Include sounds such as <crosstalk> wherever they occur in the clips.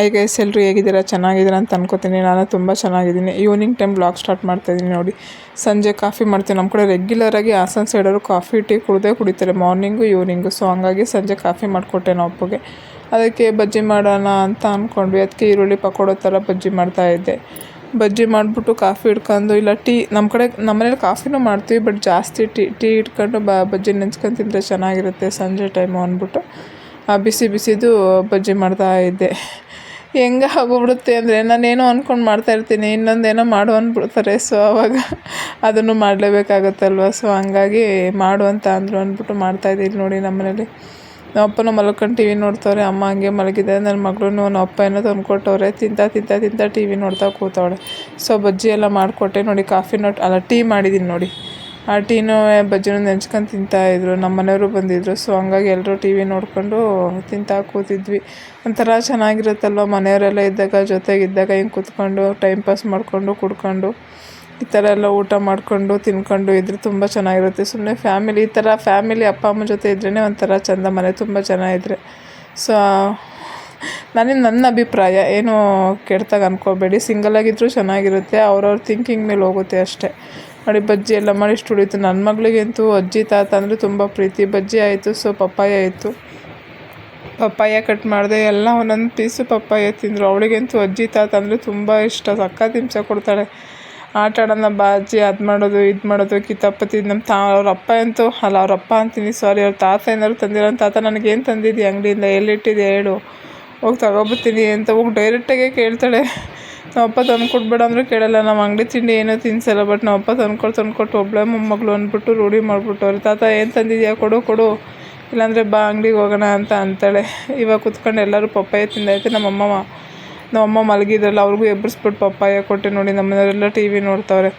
I guys ಎಲ್ಲರೂ ಹೇಗಿದ್ದೀರಾ? ಚೆನ್ನಾಗಿದ್ದೀರಾ ಅಂತ ಅನ್ಕೋತೀನಿ. ನಾನು ತುಂಬ ಚೆನ್ನಾಗಿದ್ದೀನಿ. ಈವ್ನಿಂಗ್ ಟೈಮ್ ಬ್ಲಾಗ್ ಸ್ಟಾರ್ಟ್ ಮಾಡ್ತಾಯಿದ್ದೀನಿ ನೋಡಿ. ಸಂಜೆ ಕಾಫಿ ಮಾಡ್ತೀನಿ ನಮ್ಮ ಕಡೆ ರೆಗ್ಯುಲರಾಗಿ ಹಾಸನ ಸೈಡವರು ಕಾಫಿ ಟೀ ಕುಡಿದೇ ಕುಡಿತಾರೆ. ಮಾರ್ನಿಂಗು ಈವ್ನಿಂಗು ಸೊ ಹಂಗಾಗಿ ಸಂಜೆ ಕಾಫಿ ಮಾಡಿಕೊಟ್ಟೆ ನಾವು ಅಪ್ಪಗೆ ಅದಕ್ಕೆ ಬಜ್ಜಿ ಮಾಡೋಣ ಅಂತ ಅಂದ್ಕೊಂಡ್ವಿ ಅದಕ್ಕೆ ಈರುಳ್ಳಿ ಪಕೋಡೋ ಥರ ಬಜ್ಜಿ ಮಾಡ್ತಾ ಇದ್ದೆ. ಬಜ್ಜಿ ಮಾಡಿಬಿಟ್ಟು ಕಾಫಿ ಹಿಡ್ಕೊಂಡು, ಇಲ್ಲ ಟೀ ನಮ್ಮ ಕಡೆ ನಮ್ಮನೇಲಿ ಕಾಫಿನೂ ಮಾಡ್ತೀವಿ ಬಟ್ ಜಾಸ್ತಿ ಟೀ ಟೀ ಇಟ್ಕೊಂಡು ಬ, ಬಜ್ಜಿ ನೆಂಚ್ಕೊಂಡು ತಿಂದರೆ ಚೆನ್ನಾಗಿರುತ್ತೆ ಸಂಜೆ ಟೈಮು ಅಂದ್ಬಿಟ್ಟು ಬಿಸಿ ಬಿಸಿದು ಬಜ್ಜಿ ಮಾಡ್ತಾ ಇದ್ದೆ. ಹೆಂಗೆ ಆಗೋಗ್ಬಿಡುತ್ತೆ ಅಂದರೆ ನಾನೇನೋ ಅಂದ್ಕೊಂಡು ಮಾಡ್ತಾಯಿರ್ತೀನಿ ಇನ್ನೊಂದೇನೋ ಮಾಡು ಅಂದ್ಬಿಡ್ತಾರೆ ಸೊ ಆವಾಗ ಅದನ್ನು ಮಾಡಲೇಬೇಕಾಗತ್ತಲ್ವ? ಸೊ ಹಂಗಾಗಿ ಮಾಡು ಅಂತ ಅಂದರು ಅಂದ್ಬಿಟ್ಟು ಮಾಡ್ತಾಯಿದ್ದೀನಿ ನೋಡಿ ನಮ್ಮನೇಲಿ. ನಮ್ಮ ಅಪ್ಪನೂ ಮಲ್ಕೊಂಡು ಟಿ ವಿ ನೋಡ್ತವ್ರೆ, ಅಮ್ಮ ಹಂಗೆ ಮಲಗಿದೆ ನನ್ನ ಮಗಳು ನಮ್ಮ ಅಪ್ಪ ಏನೋ ತಂದ್ಕೊಟ್ಟವ್ರೆ, ತಿಂತಾ ತಿಂತಾ ತಿಂತಾ ಟಿ ವಿ ನೋಡ್ತಾ ಕೂತವಳೆ. ಸೊ ಬಜ್ಜಿ ಎಲ್ಲ ಮಾಡಿಕೊಟ್ಟೆ ನೋಡಿ, ಕಾಫಿ ನೋಟ್, ಅಲ್ಲ, ಟೀ ಮಾಡಿದ್ದೀನಿ ನೋಡಿ. ಆ ಟೀನೂ ಬಜ್ಜಿನೂ ನೆಂಚ್ಕೊಂಡು ತಿಂತಾಯಿದ್ರು ನಮ್ಮ ಮನೆಯವರು ಬಂದಿದ್ರು. ಸೊ ಹಂಗಾಗಿ ಎಲ್ಲರೂ ಟಿ ವಿ ನೋಡಿಕೊಂಡು ತಿಂತಾ ಕೂತಿದ್ವಿ. ಒಂಥರ ಚೆನ್ನಾಗಿರುತ್ತಲ್ವ? ಮನೆಯವರೆಲ್ಲ ಇದ್ದಾಗ, ಜೊತೆಗಿದ್ದಾಗ ಹಿಂಗೆ ಕೂತ್ಕೊಂಡು ಟೈಮ್ ಪಾಸ್ ಮಾಡಿಕೊಂಡು, ಕುಡ್ಕೊಂಡು, ಈ ಥರ ಎಲ್ಲ ಊಟ ಮಾಡಿಕೊಂಡು, ತಿನ್ಕೊಂಡು ಇದ್ರೆ ತುಂಬ ಚೆನ್ನಾಗಿರುತ್ತೆ. ಸುಮ್ಮನೆ ಫ್ಯಾಮಿಲಿ ಈ ಥರ ಫ್ಯಾಮಿಲಿ ಅಪ್ಪ, ಅಮ್ಮ ಜೊತೆ ಇದ್ರೇ ಒಂಥರ ಚೆಂದ. ಮನೆ ತುಂಬ ಚೆನ್ನಾಗಿದ್ರೆ. ಸೊ ನನಗೆ ನನ್ನ ಅಭಿಪ್ರಾಯ, ಏನು ಕೆಡ್ತಾಗ ಅಂದ್ಕೋಬೇಡಿ ಸಿಂಗಲಾಗಿದ್ದರೂ ಚೆನ್ನಾಗಿರುತ್ತೆ. ಅವ್ರವ್ರ ಥಿಂಕಿಂಗ್ ಮೇಲೆ ಹೋಗುತ್ತೆ ಅಷ್ಟೇ. ನೋಡಿ, ಬಜ್ಜಿ ಎಲ್ಲ ಮಾಡಿ ಇಷ್ಟು ಉಳಿತು. ನನ್ನ ಮಗಳಿಗಂತೂ ಅಜ್ಜಿ, ತಾತ ಅಂದರೆ ತುಂಬ ಪ್ರೀತಿ. ಬಜ್ಜಿ ಆಯಿತು ಸೊ ಪಪ್ಪಾಯ ಆಯಿತು. ಪಪ್ಪಾಯ ಕಟ್ ಮಾಡಿದೆ, ಎಲ್ಲ ಒಂದೊಂದು ಪೀಸು ಪಪ್ಪಾಯ ತಿಂದರು. ಅವಳಿಗಂತೂ ಅಜ್ಜಿ, ತಾತ ಅಂದರೆ ತುಂಬ ಇಷ್ಟ. ಸಕ್ಕ ಹಿಂಸೆ ಕೊಡ್ತಾಳೆ. ಆಟ ಆಡೋಣ ಬಾಜಿ ಅದು ಮಾಡೋದು, ಇದು ಮಾಡೋದು. ಕಿತ್ತಪ್ಪ ತಿಂದು ನಮ್ಮ ತಾ, ಅವ್ರ ಅಪ್ಪ ಅಂತೂ, ಅಲ್ಲ, ಅವ್ರ ಅಪ್ಪ ಅಂತೀನಿ ಸಾರಿ ಅವ್ರ ತಾತ ಏನಾದ್ರು ತಂದಿರೋ ತಾತ ನನಗೇನು ತಂದಿದ್ದಿ ಅಂಗಡಿಯಿಂದ? ಎಲ್ಲಿಟ್ಟಿದೆ ಹೇಳು. ಹೋಗಿ ತಗೊಬತ್ತೀನಿ ಅಂತ ಹೋಗಿ ಡೈರೆಕ್ಟಾಗೆ ಕೇಳ್ತಾಳೆ. ನಮ್ಮ ಅಪ್ಪ ತಂದು ಕೊಡ್ಬೇಡ ಅಂದರೂ ಕೇಳಲ್ಲ. ನಮ್ಮ ಅಂಗಡಿ ತಿಂಡಿ ಏನೂ ತಿನ್ಸಲ್ಲ ಬಟ್ ನಮ್ಮ ಅಪ್ಪ ತಂದ್ಕೊಟ್ಟು ತಂದ್ಕೊಟ್ಟು ಒಬ್ಬಳೆ ಮೊಮ್ಮಗಳು ಅಂದ್ಬಿಟ್ಟು ರೂಢಿ ಮಾಡಿಬಿಟ್ಟವ್ರೆ. ತಾತ ಏನು ತಂದಿದ್ಯಾ? ಕೊಡು ಕೊಡು. ಇಲ್ಲಾಂದರೆ ಬಾ, ಅಂಗಡಿಗೆ ಹೋಗೋಣ ಅಂತ ಅಂತಾಳೆ. ಇವಾಗ ಕುತ್ಕೊಂಡು ಎಲ್ಲರೂ ಪಪ್ಪಾಯ ತಿಂದೈತೆ ನಮ್ಮಮ್ಮ ನಮ್ಮಮ್ಮ ಮಲಗಿದ್ರಲ್ಲ, ಅವ್ರಿಗೂ ಎಬ್ಬಿಸ್ಬಿಟ್ಟು ಪಪ್ಪಾಯ ಕೊಟ್ಟೆ ನೋಡಿ. ನಮ್ಮನೆಯವರೆಲ್ಲ ಟಿ ವಿ ನೋಡ್ತವ್ರೆ.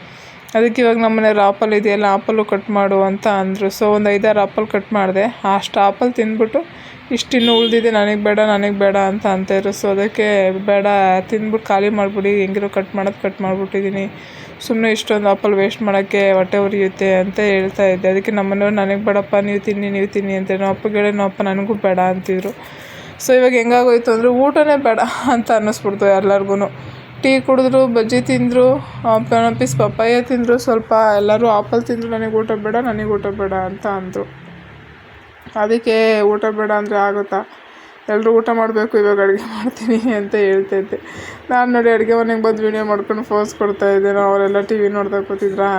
ಅದಕ್ಕೆ ಇವಾಗ ನಮ್ಮನೆಯವ್ರು ಆಪಲ್ ಇದೆಯಲ್ಲ, ಆಪಲ್ಲು ಕಟ್ ಮಾಡು ಅಂತ ಅಂದರು. ಸೊ ಒಂದು ಐದಾರು ಆಪಲ್ ಕಟ್ ಮಾಡಿದೆ. ಅಷ್ಟು ಆಪಲ್ ತಿಂದ್ಬಿಟ್ಟು ಇಷ್ಟಿನ್ನು ಉಳಿದಿದೆ, ನನಗೆ ಬೇಡ ನನಗೆ ಬೇಡ ಅಂತ ಅಂತಾಯಿದ್ರು ಸೊ ಅದಕ್ಕೆ ಬೇಡ ತಿಂದ್ಬಿಟ್ಟು ಖಾಲಿ ಮಾಡಿಬಿಡಿ ಹೆಂಗಿರೋ ಕಟ್ ಮಾಡೋದು ಕಟ್ ಮಾಡಿಬಿಟ್ಟಿದ್ದೀನಿ ಸುಮ್ಮನೆ ಇಷ್ಟೊಂದು ಆಪಲ್ ವೇಸ್ಟ್ ಮಾಡೋಕ್ಕೆ ಹೊಟ್ಟೆ ಉರಿಯುತ್ತೆ ಅಂತ ಹೇಳ್ತಾ ಇದ್ದೆ. ಅದಕ್ಕೆ ನಮ್ಮನೆಯವ್ರು ನನಗೆ ಬೇಡಪ್ಪ, ನೀವು ತಿನ್ನಿ ನೀವು ತಿನ್ನಿ ಅಂತ ನಾವು ಅಪ್ಪಗೆ ಹೇಳಿ ನಮ್ಮ ಅಪ್ಪ, ನನಗೂ ಬೇಡ ಅಂತಿದ್ರು. ಸೊ ಇವಾಗ ಹೆಂಗಾಗೋಯ್ತು ಅಂದರೆ ಊಟನೇ ಬೇಡ ಅಂತ ಅನ್ನಿಸ್ಬಿಡ್ತು ಎಲ್ಲರಿಗೂ ಟೀ ಕುಡಿದ್ರು, ಬಜ್ಜಿ ತಿಂದರು ಪೀಸ್ ಪಪ್ಪಾಯ ತಿಂದರು, ಸ್ವಲ್ಪ ಎಲ್ಲರೂ ಆಪಲ್ ತಿಂದರು, ನನಗೆ ಊಟ ಬೇಡ, ನನಗೆ ಊಟ ಬೇಡ ಅಂತ ಅಂದರು. ಅದಕ್ಕೆ ಊಟ ಬೇಡ ಅಂದರೆ ಆಗುತ್ತಾ? ಎಲ್ಲರೂ ಊಟ ಮಾಡಬೇಕು, ಇವಾಗ ಅಡುಗೆ ಮಾಡ್ತೀನಿ <laughs> ಅಂತ ಹೇಳ್ತೈತೆ ನಾನು ನೋಡಿ ಅಡುಗೆ ಮನೆಗೆ ಬಂದು ವೀಡಿಯೋ ಮಾಡ್ಕೊಂಡು ಫೋಸ್ ಕೊಡ್ತಾಯಿದ್ದೆ ಅವರೆಲ್ಲ ಟಿ ವಿ ನೋಡ್ತಾ ಕೂತಿದ್ರಾ?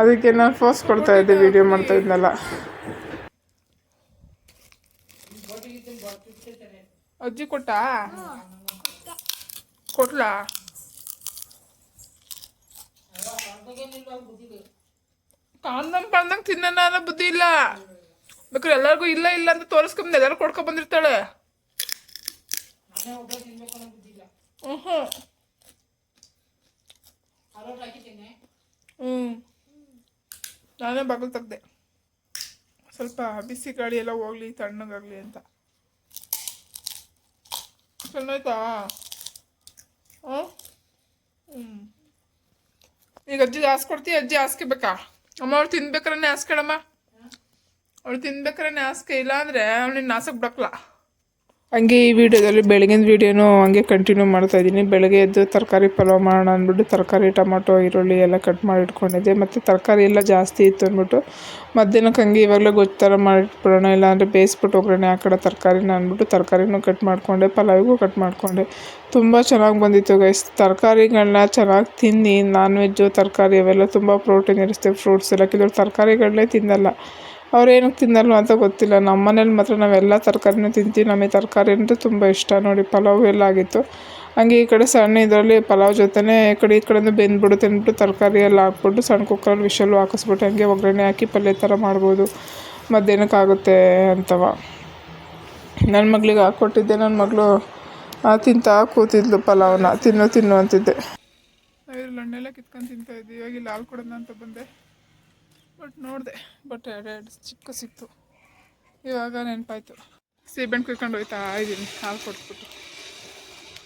ಅದಕ್ಕೆ ನಾನು ಫೋಸ್ ಕೊಡ್ತಾಯಿದ್ದೆ ವೀಡಿಯೋ ಮಾಡ್ತಾಯಿದ್ನಲ್ಲ ಅಜ್ಜಿ ಕೊಟ್ಟಾ? ಕೊಟ್ಲಾ ಕಾಂದಂ ಬಂದಂಗೆ ತಿನ್ನೋಣ ಬುದ್ಧಿ ಇಲ್ಲ. ಬೇಕಾದ್ರೆ ಎಲ್ಲರಿಗೂ ಇಲ್ಲ ಇಲ್ಲ ಅಂತ ತೋರಿಸ್ಕೊಂಬಂದು ಎಲ್ಲರೂ ಕೊಡ್ಕೊ ಬಂದಿರ್ತಾಳೆ. ಹ್ಞೂ ಹ್ಞೂ ನಾನೇ ಬಾಗಿಲು ತೆಗ್ದೆ. ಸ್ವಲ್ಪ ಬಿಸಿ ಗಾಳಿ ಎಲ್ಲ ಹೋಗ್ಲಿ, ತಣ್ಣಗಾಗಲಿ ಅಂತ. ಚೆನ್ನಾಯ್ತಾ ಈಗ ಅಜ್ಜಿ ಹಾಸ್ಕೊಡ್ತೀವಿ ಅಜ್ಜಿ ಹಾಸ್ಕೋಬೇಕಾ ಅಮ್ಮ ಅವ್ಳು ತಿನ್ಬೇಕಾರೆ ಹಾಸ್ಕೊಳಮ್ಮ ಅವ್ಳು ತಿನ್ಬೇಕಾರೆ ಹಾಸ್ಕೆ ಇಲ್ಲ ಅಂದರೆ ಅವಳಿಗೆ ನಾಸಕ್ಕೆ ಬಿಡಕ್ಕಲ್ಲ ಹಂಗೆ ಈ ವಿಡಿಯೋದಲ್ಲಿ ಬೆಳಗಿನ ವೀಡಿಯೋನು ಹಂಗೆ ಕಂಟಿನ್ಯೂ ಮಾಡ್ತಾ ಇದ್ದೀನಿ. ಬೆಳಗ್ಗೆ ಎದ್ದು ತರಕಾರಿ ಪಲಾವ್ ಮಾಡೋಣ ಅಂದ್ಬಿಟ್ಟು ತರಕಾರಿ, ಟೊಮೊಟೊ, ಈರುಳ್ಳಿ ಎಲ್ಲ ಕಟ್ ಮಾಡಿ ಇಟ್ಕೊಂಡಿದ್ದೆ. ಮತ್ತು ತರಕಾರಿ ಎಲ್ಲ ಜಾಸ್ತಿ ಇತ್ತು ಅಂದ್ಬಿಟ್ಟು ಮಧ್ಯಾಹ್ನಕ್ಕೆ ಹಂಗೆ ಇವಾಗಲೇ ಗೊತ್ತು ಥರ ಮಾಡಿಟ್ಬಿಡೋಣ ಇಲ್ಲಾಂದರೆ ಬೇಯಿಸ್ಬಿಟ್ಟು ಒಗ್ಗರಣೆ ಆ ಕಡೆ ತರಕಾರಿನ ಅಂದ್ಬಿಟ್ಟು ತರಕಾರಿನೂ ಕಟ್ ಮಾಡಿಕೊಂಡೆ, ಪಲಾವಿಗೂ ಕಟ್ ಮಾಡಿಕೊಂಡೆ. ತುಂಬ ಚೆನ್ನಾಗಿ ಬಂದಿತ್ತು ಗೈಸ್ ತರಕಾರಿಗಳನ್ನ ಚೆನ್ನಾಗಿ ತಿನ್ನಿ. ನಾನ್ ವೆಜ್ಜು ತರಕಾರಿ ಅವೆಲ್ಲ ತುಂಬ ಪ್ರೋಟೀನ್ ಇರುತ್ತೆ ಫ್ರೂಟ್ಸ್ ಎಲ್ಲ. ಕೆಲವರು ತರಕಾರಿಗಳನ್ನೇ ತಿನ್ನಲ್ಲ. ಅವ್ರು ಏನಕ್ಕೆ ತಿನ್ನಲ್ವ ಅಂತ ಗೊತ್ತಿಲ್ಲ. ನಮ್ಮ ಮನೇಲಿ ಮಾತ್ರ ನಾವೆಲ್ಲ ತರಕಾರಿನೂ ತಿಂತೀವಿ. ನಮಗೆ ತರಕಾರಿ ಅಂದರೆ ತುಂಬ ಇಷ್ಟ. ನೋಡಿ, ಪಲಾವ್ ಎಲ್ಲ ಆಗಿತ್ತು. ಹಂಗೆ ಈ ಕಡೆ ಸಣ್ಣ ಇದರಲ್ಲಿ ಪಲಾವ್ ಜೊತೆನೇ ಈ ಕಡೆ ಈ ಕಡೆಯಿಂದ ಬೆಂದ್ಬಿಡುತ್ತೆ ಅಂದ್ಬಿಟ್ಟು ತರಕಾರಿ ಎಲ್ಲ ಹಾಕ್ಬಿಟ್ಟು ಸಣ್ಣ ಕುಕ್ಕರಲ್ಲಿ ವಿಷಲ್ಲು ಹಾಕಿಸ್ಬಿಟ್ಟು ಹಂಗೆ ಒಗ್ಗರಣೆ ಹಾಕಿ ಪಲ್ಯ ಥರ ಮಾಡ್ಬೋದು. ಮಧ್ಯಾಹ್ನಕ್ಕಾಗುತ್ತೆ ಅಂತವ. ನನ್ನ ಮಗಳಿಗೆ ಹಾಕ್ಕೊಟ್ಟಿದ್ದೆ ನನ್ನ ಮಗಳು ತಿಂತಾ ಕೂತಿದ್ಲು ಪಲಾವ್ನ. ತಿನ್ನು ತಿನ್ನು ಅಂತಿದ್ದೆ. ಹಣ್ಣೆಲ್ಲ ಕಿತ್ಕೊಂಡು ತಿಂತಾ ಇದ್ದೆ. ಇವಾಗ ಇಲ್ಲಿ ಹಾಲು ಕೊಡೋಣ ಅಂತ ಬಂದೆ. ಬಟ್ ನೋಡಿದೆ. ಬಟ್ ಎರಡೆರಡು ಚಿಕ್ಕ ಸಿಕ್ತು. ಇವಾಗ ನೆನಪಾಯ್ತು. ಸೀಬೆಣ್ಣು ಕುಯ್ಕೊಂಡು ಹೋಯ್ತಾ ಇದ್ದೀನಿ ಹಾಲು ಕೊಟ್ಬಿಟ್ಟು.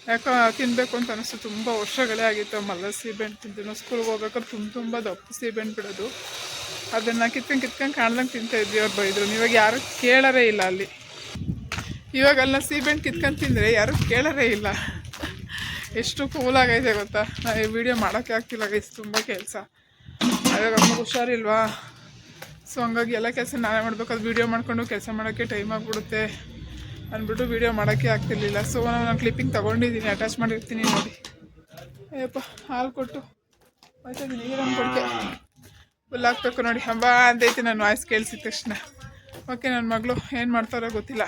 ಯಾಕೋ ತಿನ್ನಬೇಕು ಅಂತ ಅನಿಸ್ತು. ತುಂಬ ವರ್ಷಗಳೇ ಆಗಿತ್ತು ಮಲ್ಲ ಸೀಬೆಣ್ಣು ತಿಂತೀನಿ ಸ್ಕೂಲ್ಗೆ ಹೋಗ್ಬೇಕಾದ್ರೆ ತುಂಬ ತುಂಬ ದಪ್ಪ ಸೀಬೆಣ್ಣು ಬಿಡೋದು. ಅದನ್ನು ಕಿತ್ಕೊಂಡು ಕಿತ್ಕೊಂಡು ಕಾಣ್ದಂಗೆ ತಿಂತಾ ಇದ್ವಿ ಅವ್ರು ಬೈದರು. ಇವಾಗ ಯಾರು ಕೇಳರೇ ಇಲ್ಲ ಅಲ್ಲಿ. ಇವಾಗ ಅಲ್ಲ ಸೀಬೆಣ್ಣು ಕಿತ್ಕೊಂಡು ತಿಂದರೆ ಯಾರು ಕೇಳೋರೇ ಇಲ್ಲ. ಎಷ್ಟು ಕೂಲಾಗೈತೆ ಗೊತ್ತಾ? ನಾನು ಈ ವಿಡಿಯೋ ಮಾಡೋಕ್ಕೆ ಆಗ್ತಿಲ್ಲ ಗೈಸ್ ತುಂಬ ಕೆಲಸ. ಅವಾಗ ಅಮ್ಮಗೆ ಹುಷಾರಿಲ್ವಾ? ಸೊ ಹಂಗಾಗಿ ಎಲ್ಲ ಕೆಲಸ ನಾವೇ ಮಾಡಬೇಕು. ಅದು ವೀಡಿಯೋ ಮಾಡಿಕೊಂಡು ಕೆಲಸ ಮಾಡೋಕ್ಕೆ ಟೈಮ್ ಆಗಿಬಿಡುತ್ತೆ ಅಂದ್ಬಿಟ್ಟು ವೀಡಿಯೋ ಮಾಡೋಕ್ಕೆ ಆಗ್ತಿರ್ಲಿಲ್ಲ. ಸೊ ನಾನು ಕ್ಲಿಪ್ಪಿಂಗ್ ತೊಗೊಂಡಿದ್ದೀನಿ ಅಟ್ಯಾಚ್ ಮಾಡಿರ್ತೀನಿ ನೋಡಿ. ಅಯ್ಯಪ್ಪ, ಹಾಲು ಕೊಟ್ಟು. ಮತ್ತೆ ನೀರನ್ನು ಕೊಡ್ತೆ ಫುಲ್ ಹಾಕ್ಬೇಕು ನೋಡಿ. ಹಬ್ಬ ಅಂತೈತಿ ನಾನು ವಾಯ್ಸ್ ಕೇಳಿಸಿದ ತಕ್ಷಣ. ಓಕೆ ನನ್ನ ಮಗಳು ಏನು ಮಾಡ್ತಾರೋ ಗೊತ್ತಿಲ್ಲ.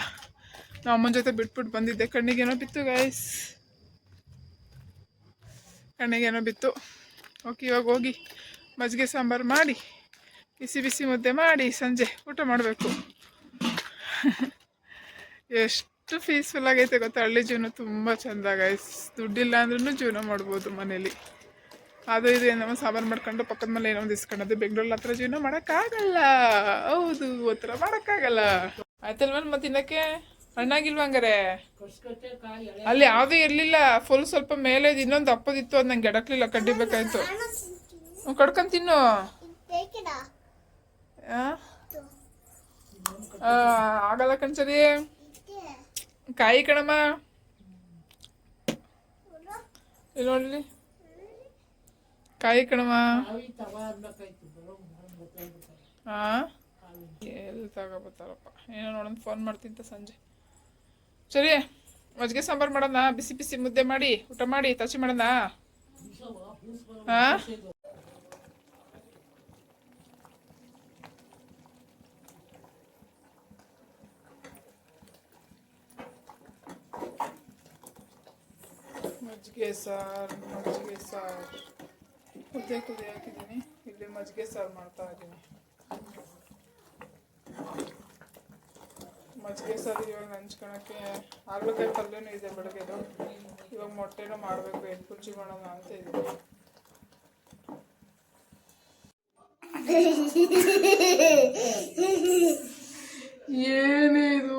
ನಮ್ಮ ಅಮ್ಮನ ಜೊತೆ ಬಿಟ್ಬಿಟ್ಟು ಬಂದಿದ್ದೆ. ಕಣ್ಣಿಗೇನೋ ಬಿತ್ತು ಗೈಸ್ ಕಣ್ಣಿಗೇನೋ ಬಿತ್ತು. ಓಕೆ ಇವಾಗ ಹೋಗಿ ಮಜ್ಜಿಗೆ ಸಾಂಬಾರು ಮಾಡಿ. ಬಿಸಿ ಬಿಸಿ ಮುದ್ದೆ ಮಾಡಿ ಸಂಜೆ ಊಟ ಮಾಡಬೇಕು. ಎಷ್ಟು ಪೀಸ್ಫುಲ್ ಆಗೈತೆ ಗೊತ್ತಾ? ಹಳ್ಳಿ ಜೀವನ ತುಂಬ ಗೈಸ್ ದುಡ್ಡಿಲ್ಲ ಅಂದ್ರೂ ಜೀವನ ಮಾಡ್ಬೋದು ಮನೇಲಿ. ಅದು ಇದು ಏನೋ ಸಾಂಬಾರು ಮಾಡ್ಕೊಂಡು ಪಕ್ಕದ ಮೇಲೆ ಏನೋ ಒಂದು ಇಸ್ಕೊಳ್ಳೋದು ಬೆಂಗಳೂರಲ್ಲಿ ಹತ್ರ ಜೀವನ ಮಾಡೋಕ್ಕಾಗಲ್ಲ. ಹೌದು ಹತ್ರ ಮಾಡೋಕ್ಕಾಗಲ್ಲ. ಆಯ್ತಲ್ವ ಮತ್ತೆ ತಿನ್ನಕ್ಕೆ? ಹಣ್ಣಾಗಿಲ್ವ ಹಂಗಾರೆ? ಅಲ್ಲಿ ಯಾವುದೂ ಇರಲಿಲ್ಲ. ಫುಲ್ ಸ್ವಲ್ಪ ಮೇಲೆ ಇನ್ನೊಂದು ಅಪ್ಪದಿತ್ತು ಅದು ನಂಗೆ ಎಡಕ್ಲಿಲ್ಲ. ಕಡ್ಡಿಬೇಕಾಯ್ತು ಕಡ್ಕೊಂಡು ತಿನ್ನು. ಆಗಲ್ಲ ಕಣ್ಸರಿ ಕಾಯಿ ಕಣಮ್ಮ. ಇಲ್ಲಿ ನೋಡ್ಲಿ ಕಾಯಿ ಕಣಮ್ಮ. ಹಾ ಎಲ್ಲಿ ತಗೋಬತ್ತಾರಪ್ಪ ಏನೋ ನೋಡೋಣ ಫೋನ್ ಮಾಡ್ತೀನಿ ಸಂಜೆ. ಸರಿ, ಮಜ್ಜಿಗೆ ಸಾಂಬಾರು ಮಾಡೋಣ. ಬಿಸಿ ಬಿಸಿ ಮುದ್ದೆ ಮಾಡಿ, ಊಟ ಮಾಡಿ ತಸಿ ಮಾಡೋಣ. ಹಾ ಮಜ್ಜಿಗೆ ಸಾರು ಮಜ್ಜಿಗೆ ಸಾರು ಕುದಿಯ ಕುದಿಯ ಹಾಕಿದ್ದೀನಿ ಇಲ್ಲಿ ಮಜ್ಜಿಗೆ ಸಾರು ಮಾಡ್ತಾ ಇದ್ದೀನಿ ಮಜ್ಜಿಗೆ ಸಾರು ಇವಾಗ ನಂಚ್ಕೊಳಕ್ಕೆ ಹಾಗಲಕಾಯಿ ಪಲ್ಯನೂ ಇದೆ ಬೆಳಗ್ಗೆದು ಇವಾಗ ಮೊಟ್ಟೆನೂ ಮಾಡಬೇಕು ಎಗ್ ಕುರ್ಚಿ ಮಾಡೋಣ ಅಂತ ಇದ್ದೀನಿ ಏನಿದು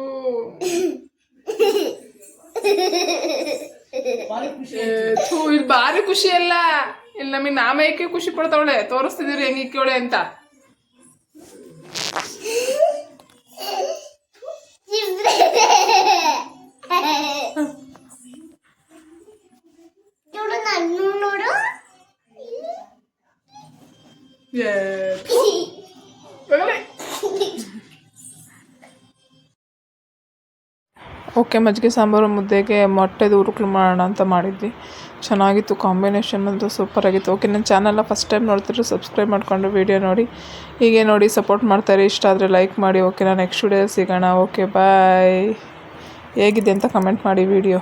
ಥು, ಇದು ಭಾರಿ ಖುಷಿ ಅಲ್ಲ. ಇಲ್ಲಿ ನಮಗೆ ನಾಮಯಕ್ಕೆ ಖುಷಿ ಪಡ್ತಾವಳೆ? ತೋರಿಸ್ತಿದ್ದೀರಿ ಹೆಂಗ್ ಇಕ್ಕವಳೆ ಅಂತ. ನೋಡು ಓಕೆ, ಮಜ್ಜಿಗೆ ಸಾಂಬಾರು ಮುದ್ದೆಗೆ ಮೊಟ್ಟೆದು ಉರುಕ್ಲು ಮಾಡೋಣ ಅಂತ ಮಾಡಿದ್ವಿ. ಚೆನ್ನಾಗಿತ್ತು ಕಾಂಬಿನೇಷನ್ ಅಂತೂ ಸೂಪರಾಗಿತ್ತು ಓಕೆ, ನನ್ನ ಚಾನಲ್ನ ಫಸ್ಟ್ ಟೈಮ್ ನೋಡ್ತಿದ್ರೆ ಸಬ್ಸ್ಕ್ರೈಬ್ ಮಾಡಿಕೊಂಡು ವೀಡಿಯೋ ನೋಡಿ. ಹೀಗೆ ನೋಡಿ ಸಪೋರ್ಟ್ ಮಾಡ್ತಾರೆ. ಇಷ್ಟ ಆದರೆ ಲೈಕ್ ಮಾಡಿ. ಓಕೆ, ನಾನು ನೆಕ್ಸ್ಟ್ ವಿಡಿಯೋ ಸಿಗೋಣ. ಓಕೆ ಬಾಯ್ ಹೇಗಿದೆ ಅಂತ ಕಮೆಂಟ್ ಮಾಡಿ ವಿಡಿಯೋ